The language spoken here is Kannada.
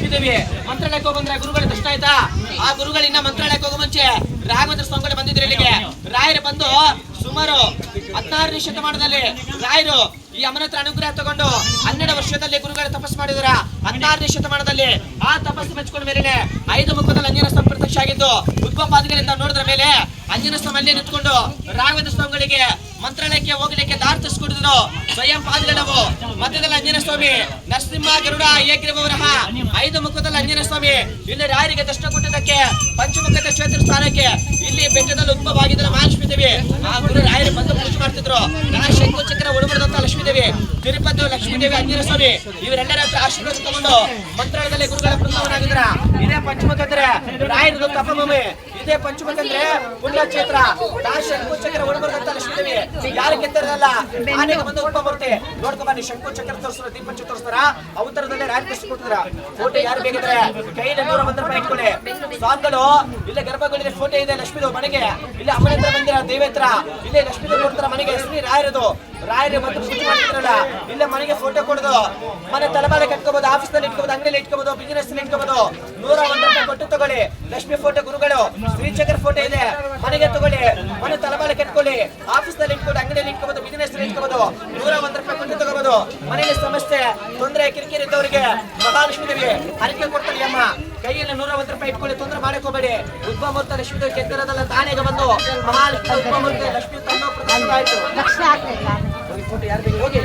ಲಕ್ಷ್ಮೀ ದೇವಿ ಮಂತ್ರಾಲಯಕ್ಕೆ ಹೋಗಂದ್ರೆ ಗುರುಗಳ ಕಷ್ಟ ಆಯ್ತಾ? ಆ ಗುರುಗಳಿಂದ ಮಂತ್ರಾಲಯಕ್ಕೆ ಹೋಗೋ ಮುಂಚೆ ರಾಘವೇಂದ್ರ ಸ್ವಾಮಿಗಳು ಬಂದಿದ್ರು ಇಲ್ಲಿಗೆ. ರಾಯರು ಬಂದು ಸುಮಾರು ಹದಿನಾರನೇ ಶತಮಾನದಲ್ಲಿ ರಾಯರು ಈ ಅಮರತ್ರ ಅನುಗ್ರಹ ತಗೊಂಡು ಹನ್ನೆರಡು ವರ್ಷದಲ್ಲಿ ಗುರುಗಳ ತಪಸ್ ಮಾಡಿದ್ರ. ಹದಿನಾರನೇ ಶತಮಾನದಲ್ಲಿ ಆ ತಪಸ್ಸು ಮೆಚ್ಕೊಂಡ ಮೇಲೆ ಐದು ಮುಖದಲ್ಲಿ ಅಂಜನ ಸ್ವಾಮಿ ಪ್ರತ್ಯಕ್ಷ ಆಗಿದ್ದು ಉದ್ಭವ ಪಾದಗಳಿಂದ ನೋಡಿದ್ರ ಮೇಲೆ ಅಂಜನ ಸ್ವಾಮಿ ಅಲ್ಲಿ ನಿಂತ್ಕೊಂಡು ರಾಘವೇಂದ್ರ ಸ್ವಾಮಿಗಳಿಗೆ ಮಂತ್ರಾಲಯಕ್ಕೆ ಹೋಗ್ಲಿಕ್ಕೆ ದಾರಿ ತರಿಸ್ಕೊಡಿದ್ರು. ಸ್ವಯಂ ಪಾದಗಳವು ಮಧ್ಯದಲ್ಲಿ ಅಂಜನ ಸ್ವಾಮಿ ನರಸಿಂಹ ಗರುಡ ಏಗ್ರವರಹ ಐದು ಮುಖದಲ್ಲಿ ಅಂಜನ ಸ್ವಾಮಿ ಇಲ್ಲಿ ರಾಯರಿಗೆ ದರ್ಶನ ಕೊಟ್ಟಿದ್ದಕ್ಕೆ, ಪಂಚಮುಖದ ಕ್ಷೇತ್ರ ಸ್ಥಾನಕ್ಕೆ ಇಲ್ಲಿ ಬೆಟ್ಟದಲ್ಲಿ ಉದ್ಭವ ಆಗಿದ್ರೆ ಮಹಾಲಕ್ಷ್ಮೀ ದೇವಿ ಆ ಗುರು ರಾಯರು ಬಂದು ಪೂಜೆ ಮಾಡ್ತಿದ್ರು. ಶಂಕು ಚಕ್ರ ಉಡುಬರದಂತ ಲಕ್ಷ್ಮೀ ದೇವಿ ತಿರುಪತಿ ಲಕ್ಷ್ಮೀ ದೇವಿ ಅಂಜನ ಸ್ವಾಮಿ ಇವರೆಲ್ಲರ ಆಶೀರ್ವಾದ ತಗೊಂಡು ಮಂತ್ರಾಲಯದಲ್ಲಿ ಗುರುಗಳ ಬೃಂದಾವನಾಗಿದ್ರ ಇದೇ ಪಂಚಮುಖದ ರಾಯರದು ತಪಭೂಮಿ. ಇದೇ ಪಂಚಮುಖಂದ್ರೆ ಪುಣ್ಯ ಕ್ಷೇತ್ರ. ನಾ ಶಂಕುಚಕ್ರ ಚಕ್ರ ಲಕ್ಷ್ಮೀದೇವಿ ಲಕ್ಷ್ಮೀ ದೇವಿ ಯಾರು ಕೆತ್ತಿರಲ್ಲ ಆನೆಗೆ ಬಂದು ಉಪ ಬರುತ್ತೆ. ನೋಡ್ಕೊ ಬನ್ನಿ ಶಂಕು ಚಕ್ರ ತೋರಿಸ್ತಾರ ದೀಪಂಚ ತೋರಿಸ್ತಾರ? ಅವತರದಲ್ಲಿ ರಾಯರ್ ಕೃಷ್ಣ ಕೊಡ್ತಾರ ಫೋಟೋ ಯಾರು ಬೇಕಿದ್ರೆ? ಕೈಯಲ್ಲಿ ನೂರ ಒಂದು ರೂಪಾಯಿ ಇಟ್ಕೊಳ್ಳಿ. ಸ್ವಾಮಿಗಳು ಇಲ್ಲೇ ಗರ್ಭಗಳಿದೆ ಫೋಟೋ ಇದೆ ಲಕ್ಷ್ಮೀದೇವ್ ಮನೆಗೆ. ಇಲ್ಲ ಅಮ್ಮನ ಹತ್ರ ಬಂದಿರ ದೇವೇತ್ರ ಇಲ್ಲೇ ಲಕ್ಷ್ಮೀ ಕೊಡ್ತಾರ ಮನೆಗೆ ಶ್ರೀ ರಾಯರದು. ರಾಯರ ಮತ್ತೆ ಪೂಜೆ ಮಾಡ್ತಿದ್ರಲ್ಲ, ಇಲ್ಲೇ ಮನೆಗೆ ಫೋಟೋ ಕೊಡೋದು. ಮನೆ ತಲೆಮಾಲೆ ಕಟ್ಕೋಬಹುದು ಆಫೀಸ್ನಲ್ಲಿ ಇಟ್ಕೋಬಹುದು ಅಂಗಡಿಯಲ್ಲಿ ಇಟ್ಕೋಬಹುದು ಬಿಸಿನೆಸ್ ಇಟ್ಕೋಬಹುದು ನೂರ ಒಂದು ರೂಪಾಯಿ ಕೊಟ್ಟು ತಗೊಳ್ಳಿ. ಲಕ್ಷ್ಮಿ ಫೋಟೋ ಗುರುಗಳು ಶ್ರೀಚಕ್ರ ಫೋಟೋ ಇದೆ. ಮನೆಗೆ ತಗೊಳ್ಳಿ. ಮನೆ ತಲೆಮಾಲೆ ಕಟ್ಕೊಳ್ಳಿ. ಆಫೀಸ್ನಲ್ಲಿ ಇಟ್ಕೊಂಡು ಅಂಗಡಿಯಲ್ಲಿ ಇಟ್ಕೋಬಹುದು ಬಿಸಿನೆಸ್ ಇಟ್ಕೋಬಹುದು ನೂರ ಒಂದು ರೂಪಾಯಿ ಕೊಟ್ಟು ತಗೋಬಹುದು ಮನೆಯಲ್ಲಿ ಸಮಸ್ಯೆ, ತೊಂದರೆ, ಕಿರಿಕಿರಿ ಇದ್ದವರಿಗೆ ಮಹಾಲಕ್ಷ್ಮಿ ದೇವಿ ಅರಿಕೆ ಕೊಡ್ತಾರೆ ಅಮ್ಮ. ಕೈಯಲ್ಲಿ ನೂರ ಒಂದು ರೂಪಾಯಿ ಇಟ್ಕೊಳ್ಳಿ ತೊಂದರೆ ಮಾಡಿಕೋಬೇಡಿ. ಹೋಗಬೇಡಿ ಉದ್ಭವ ಮೂರ್ತ ಲಕ್ಷ್ಮೀ ದೇವಿ ಕೆತ್ತರದಲ್ಲ ತಾನೆಗೆ ಬಂದು ಮಹಾಲಕ್ಷ್ಮಿ ಉದ್ಭವ ಲಕ್ಷ್ಮೀ ತನ್ನೋ ಆಯ್ತು. ಯಾರು ಹೋಗಿ.